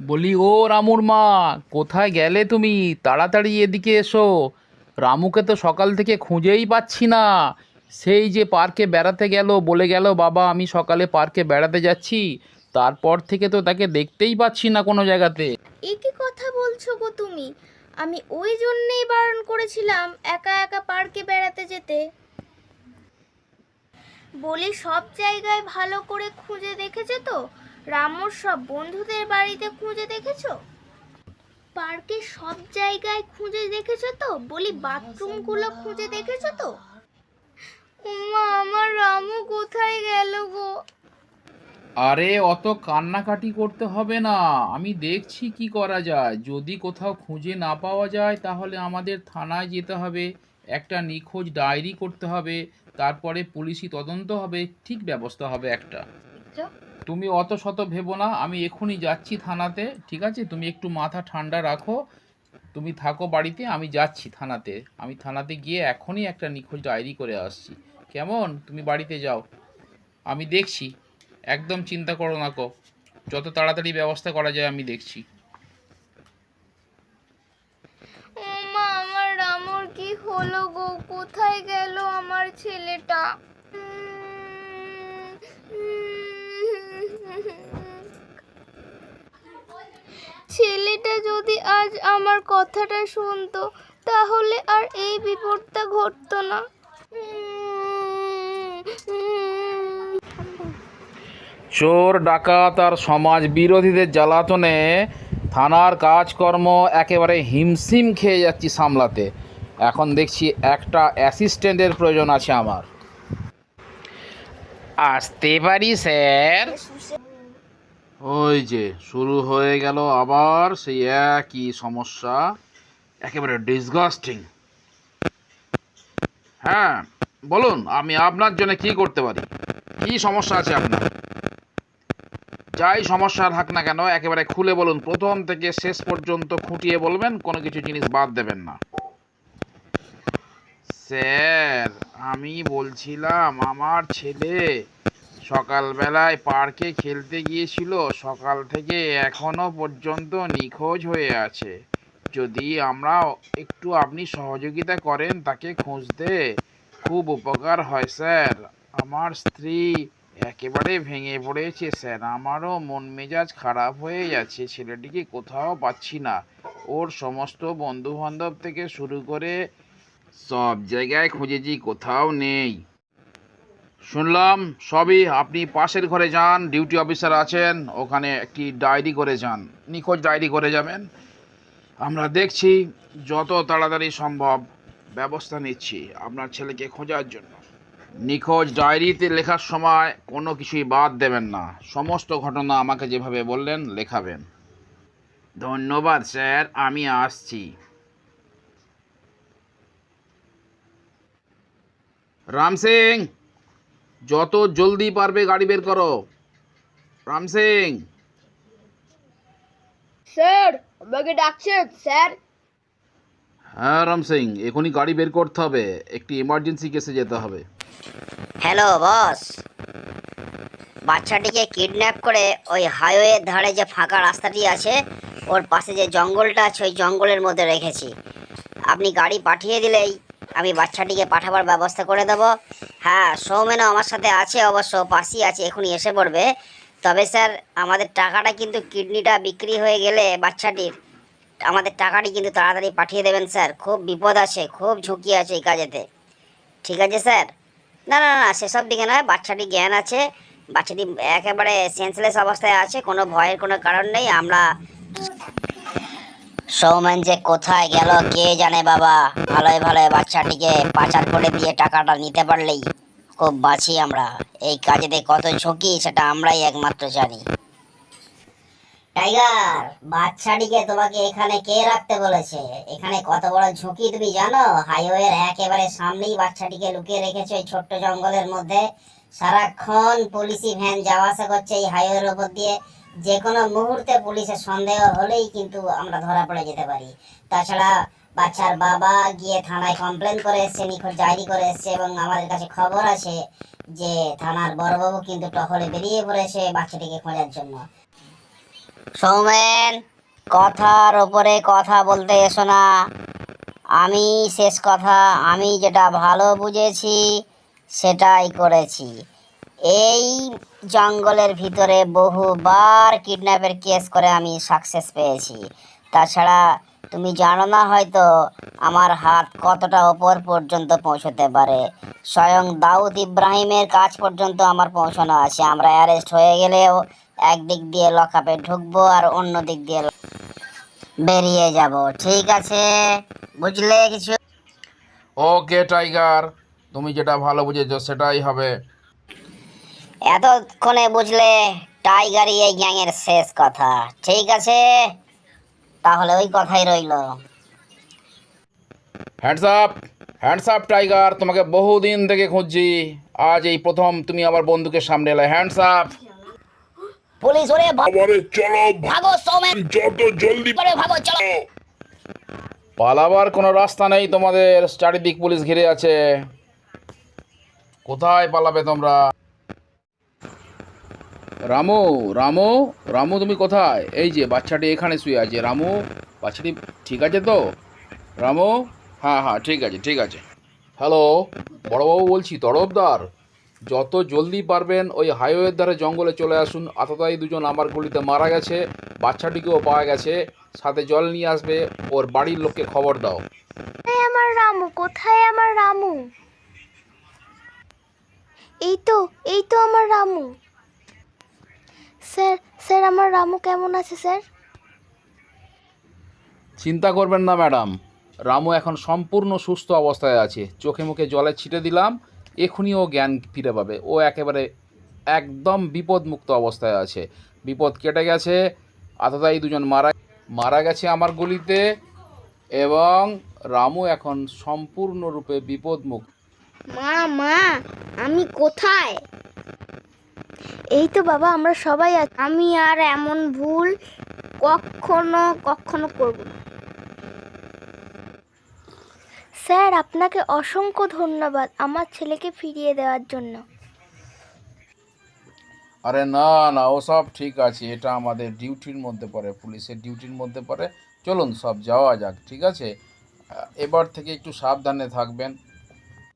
বলি, ও রামুর মা, কোথায় গেলে তুমি? তাড়াতাড়ি এদিকে এসো। রামুকে তো সকাল থেকে খুঁজেই পাচ্ছি না। সেই যে পার্কে বেড়াতে গেল, বলে গেল, বাবা, আমি সকালে পার্কে বেড়াতে যাচ্ছি। তারপর থেকে তো তাকে দেখতেই পাচ্ছি না কোনো জায়গাতে। এ কি কথা বলছো গো তুমি? আমি ওই জন্যেই বারণ করেছিলাম একা একা পার্কে বেড়াতে যেতে। বলি, সব জায়গায় ভালো করে খুঁজে দেখেছ তো? রামুর সব বন্ধুদের বাড়িতে খুঁজে দেখেছ? পার্কে সব জায়গায় খুঁজে দেখেছ তো? বলি বাথরুমগুলো খুঁজে দেখেছ তো? উমা আমার রামু কোথায় গেল গো? আরে অত কান্নাকাটি করতে হবে না। আমি দেখছি কি করা যায়। যদি কোথাও খুঁজে না পাওয়া যায় তাহলে আমাদের থানায় যেতে হবে। একটা নিখোঁজ ডায়েরি করতে হবে। তারপরে পুলিশি তদন্ত হবে। ঠিক ব্যবস্থা হবে একটা। তুমি অত শত ভেবো না, আমি এখনই যাচ্ছি থানাতে, ঠিক আছে? তুমি একটু মাথা ঠান্ডা রাখো, তুমি থাকো বাড়িতে, আমি যাচ্ছি থানাতে। আমি থানাতে গিয়ে এখনই একটা নিখোঁজ ডায়েরি করে আসছি। কেমন? তুমি বাড়িতে যাও। আমি দেখছি। একদম চিন্তা করো না কো। যত তাড়াতাড়ি ব্যবস্থা করা যায়, আমি দেখছি। আমার কি হলো গো? কোথায় গেল আমার ছেলেটা? ছেলেটা যদি আজ আমার কথাটা শুনতো, তাহলে আর এই বিপদটা ঘটতো না। চোর, ডাকাত আর সমাজ বিরোধীদের জ্বালাতনে থানার কাজকর্ম একেবারে হিমশিম খেয়ে যাচ্ছি সামলাতে। এখন দেখছি একটা অ্যাসিস্ট্যান্টের প্রয়োজন আছে আমার। আসতে পারি, স্যার? ওই যে, শুরু হয়ে গেল আবার সেই একই সমস্যা। একেবারে ডিসগাস্টিং হ্যাঁ বলুন, আমি আপনার জন্য কি করতে পারি? কি সমস্যা আছে আপনার? যাই সমস্যা থাক না কেন, একেবারে খুলে বলুন, প্রথম থেকে শেষ পর্যন্ত খুঁটিয়ে বলবেন, কোনো কিছু জিনিস বাদ দেবেন না। স্যার, আমি বলছিলাম, আমার ছেলে সকালবেলায় পার্কে খেলতে গিয়েছিল, সকাল থেকে এখনও পর্যন্ত নিখোঁজ হয়ে আছে। যদি আমরা একটু আপনি সহযোগিতা করেন, তাকে খুঁজতে খুব উপকার হয়, স্যার। আমার স্ত্রী একেবারে ভেঙে পড়েছে, স্যার। আমারও মন মেজাজ খারাপ হয়ে যাচ্ছে, ছেলেটিকে কোথাও পাচ্ছি না। ওর সমস্ত বন্ধু বান্ধব থেকে শুরু করে সব জায়গায় খুঁজেছি, কোথাও নেই। শুনলাম সবই আপনি পাশের ঘরে যান, ডিউটি অফিসার আছেন, ওখানে একটি ডায়েরি করে যান। নিখোঁজ ডায়েরি করে যাবেন। আমরা দেখছি যত তাড়াতাড়ি সম্ভব ব্যবস্থা নিচ্ছি আপনার ছেলেকে খোঁজার জন্য। নিখোঁজ ডায়েরিতে লেখার সময় কোনো কিছুই বাদ দেবেন না। সমস্ত ঘটনা আমাকে যেভাবে বললেন, লেখাবেন। ধন্যবাদ, স্যার। আমি আসছি। রাম সিং! যত জলদি পারবে গাড়ি বের করো। রাম সিং। স্যার আমাকে ডাকছেন স্যার। হ্যাঁ রাম সিং এখনই গাড়ি বের করতে হবে। একটি এমার্জেন্সি কেসে যেতে হবে। হ্যালো বস বাচ্চাটিকে কিডন্যাপ করে ওই হাইওয়ের ধারে যে ফাঁকা রাস্তাটি আছে ওর পাশে যে জঙ্গলটা আছে ওই জঙ্গলের মধ্যে রেখেছি। আপনি গাড়ি পাঠিয়ে দিলেই আমি বাচ্চাটিকে পাঠাবার ব্যবস্থা করে দেবো। হ্যাঁ সৌমেনও আমার সাথে আছে অবশ্য, পাশেই আছে, এখনই এসে পড়বে। তবে স্যার, আমাদের টাকাটা কিন্তু কিডনিটা বিক্রি হয়ে গেলে বাচ্চাটির, আমাদের টাকাটি কিন্তু তাড়াতাড়ি পাঠিয়ে দেবেন স্যার। খুব বিপদ আছে, খুব ঝুঁকি আছে এই কাজেতে। ঠিক আছে স্যার? না না না, সেসব দিকে নয়, বাচ্চাটি জ্ঞান আছে, বাচ্চাটি একেবারে সেন্সলেস অবস্থায় আছে, কোনো ভয়ের কোনো কারণ নেই, আমরা সৌমেন যে কোথায় গেল, কে জানে বাবা? ভালোই ভালোই বাচ্চাটিকে পাচার করে দিয়ে টাকাটা নিতে পারলেই খুব বাঁচি আমরা। এই কাজেতে কত ঝুঁকি, সেটা আমরাই একমাত্র জানি। টাইগার, বাচ্চাটিকে তোমাকে এখানে কে রাখতে বলেছে? এখানে কত বড় ঝুঁকি তুমি জানো? হাইওয়ের একেবারে সামনেই বাচ্চাটিকে লুকিয়ে রেখেছে ওই ছোট্ট জঙ্গলের মধ্যে। সারাক্ষণ পুলিশি ভ্যান যাওয়া আসা করছে এই হাইওয়ের ওপর দিয়ে। যে কোনো মুহূর্তে পুলিশের সন্দেহ হলেই কিন্তু আমরা ধরা পড়ে যেতে পারি। তাছাড়া বাচ্চার বাবা গিয়ে থানায় কমপ্লেন করে এসছে, নিখোঁজ ডায়েরি করে এসছে এবং আমাদের কাছে খবর আছে যে থানার বড়বাবু কিন্তু টহলে বেরিয়ে পড়েছে বাচ্চাটিকে খোঁজার জন্য। সৌমেন, কথার ওপরে কথা বলতে এসো না। আমি শেষ কথা, আমি যেটা ভালো বুঝেছি সেটাই করেছি। এই জঙ্গলের ভিতরে বহুবার কিডন্যাপের কেস করে আমি সাকসেস পেয়েছি। তাছাড়া তুমি জানো না হয়তো আমার হাত কতটা ওপর পর্যন্ত পৌঁছতে পারে। স্বয়ং দাউদ ইব্রাহিমের কাজ পর্যন্ত আমার পৌঁছানো আছে। আমরা অ্যারেস্ট হয়ে গেলেও একদিক দিয়ে লকআপে ঢুকবো আর অন্য দিক দিয়ে বেরিয়ে যাব। ঠিক আছে? বুঝলে কিছু? ওকে টাইগার তুমি যেটা ভালো বুঝেছ, সেটাই হবে। এতক্ষণে বুঝলে টাইগারই এই গ্যাংয়ের শেষ কথা। ঠিক আছে? তাহলে ওই কথাই রইল। Hands up hands up tiger তোমাকে বহুদিন থেকে খুঁজছি। আজ এই প্রথম তুমি আমার বন্ধুকে সামনে এলে। হ্যান্ডস আপ পুলিশ ওরে আমারে চলো ভাগো সৌমেন যত জলদি করে ভাগো চলো। পালাবার কোনো রাস্তা নেই তোমাদের। চারিদিক পুলিশ ঘিরে আছে। কোথায় পালাবে তোমরা? রামু রামু রামু তুমি কোথায়? এই যে বাচ্চাটি এখানে শুয়ে আছে। রামু, বাচ্চাটি ঠিক আছে তো? রামু? হ্যাঁ হ্যাঁ ঠিক আছে ঠিক আছে। হ্যালো বড়বাবু বলছি, তরফদার, যত জলদি পারবেন ওই হাইওয়ের ধারে জঙ্গলে চলে আসুন। আততায়ী দুজন আমার গলিতে মারা গেছে, বাচ্চাটিকেও পাওয়া গেছে। সাথে জল নিয়ে আসবে, ওর বাড়ির লোককে খবর দাও। আমার রামু? কোথায় আমার রামু? এই তো এই তো আমার রামু। স্যার স্যার আমার রামু কেমন আছে স্যার? চিন্তা করবেন না ম্যাডাম। রামু এখন সম্পূর্ণ সুস্থ অবস্থায় আছে। চোখে মুখে জলে ছিটে দিলাম এখনই ও জ্ঞান ফিরে পাবে। ও একেবারে একদম বিপদমুক্ত অবস্থায় আছে। বিপদ কেটে গেছে আততায়ী দুজন মারা মারা গেছে আমার গলিতে এবং রামু এখন সম্পূর্ণরূপে বিপদমুক্ত। মা মা আমি কোথায়? এই তো বাবা, আমরা সবাই আছি। আমি আর এমন ভুল কখনো কখনো করব না। স্যার, আপনাকে অসংখ্য ধন্যবাদ আমার ছেলেকে ফিরিয়ে দেওয়ার জন্য। আরে না না, ও সব ঠিক আছে, এটা আমাদের ডিউটির মধ্যে পড়ে, পুলিশের ডিউটির মধ্যে পড়ে। চলুন, সব যাওয়া যাক, ঠিক আছে? এবার থেকে একটু সাবধানে থাকবেন।